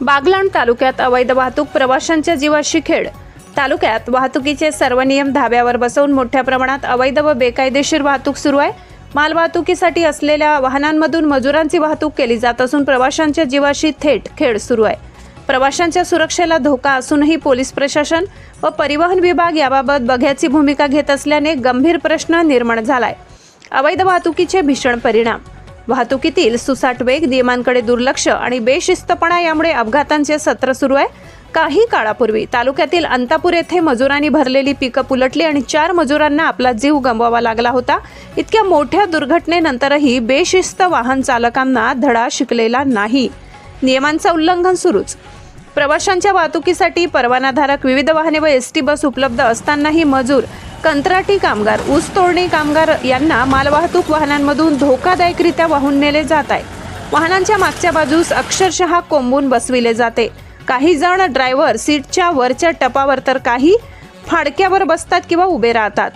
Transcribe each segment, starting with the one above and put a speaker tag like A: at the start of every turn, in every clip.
A: बागलाण तालुक्यात अवैध वाहतूक प्रवाशांच्या जीवाशी खेळ. तालुक्यात वाहतुकीचे सर्व नियम धाब्यावर बसवून मोठ्या प्रमाणात अवैध व बेकायदेशीर वाहतूक सुरू आहे. मालवाहतुकीसाठी असलेल्या वाहनांमधून मजुरांची वाहतूक केली जात असून प्रवाशांच्या जीवाशी थेट खेळ सुरू आहे. प्रवाशांच्या सुरक्षेला धोका असूनही पोलीस प्रशासन व परिवहन विभाग याबाबत बघ्याची भूमिका घेत असल्याने गंभीर प्रश्न निर्माण झालाय. अवैध वाहतुकीचे भीषण परिणाम वाहतुकीतील सुसाट वेग नियमांकडे दुर्लक्ष आणि बेशिस्तपणा यामुळे अपघातांचे सत्र सुरू आहे. काही काळापूर्वी तालुक्यातील अंतापूर येथे मजुरांनी भरलेली पिकअप उलटली आणि चार मजुरांना आपला जीव गमवावा लागला होता. इतक्या मोठ्या दुर्घटनेनंतरही बेशिस्त वाहन चालकांना धडा शिकलेला नाही. नियमांचं उल्लंघन सुरूच. प्रवाशांच्या वाहतुकीसाठी परवानाधारक विविध वाहने व एस टी बस उपलब्ध असतानाही मजूर कंत्राटी कामगार ऊस तोडणी कामगार यांना मालवाहतूक वाहनांमधून धोकादायकरित्या वाहून नेले जात आहे. वाहनांच्या मागच्या बाजूस अक्षरशः कोंबून बसविले जाते. काही जण ड्रायव्हर सीटच्या वरच्या टपावर तर काही फाडक्यावर बसतात किंवा उभे राहतात.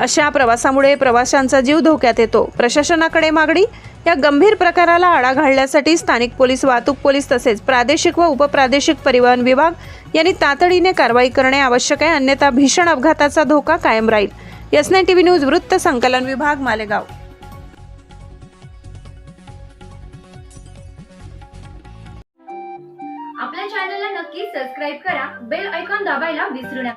A: अशा प्रवासामुळे प्रवाशांचा जीव धोक्यात येतो. प्रशासनाकडे मागणी या गंभीर प्रकाराला आळा घालण्यासाठी स्थानिक पोलीस वाहतूक पोलीस तसेच प्रादेशिक व उपप्रादेशिक परिवहन विभाग यांनी तातडीने कारवाई करणे आवश्यक आहे अन्यथा भीषण अपघाताचा धोका कायम राहील. एस टी टीव्ही न्यूज वृत्त संकलन विभाग मालेगाव.
B: आपल्या चॅनलला नक्की सबस्क्राईब करा बेल ऐकॉन दाबायला विसरू नका.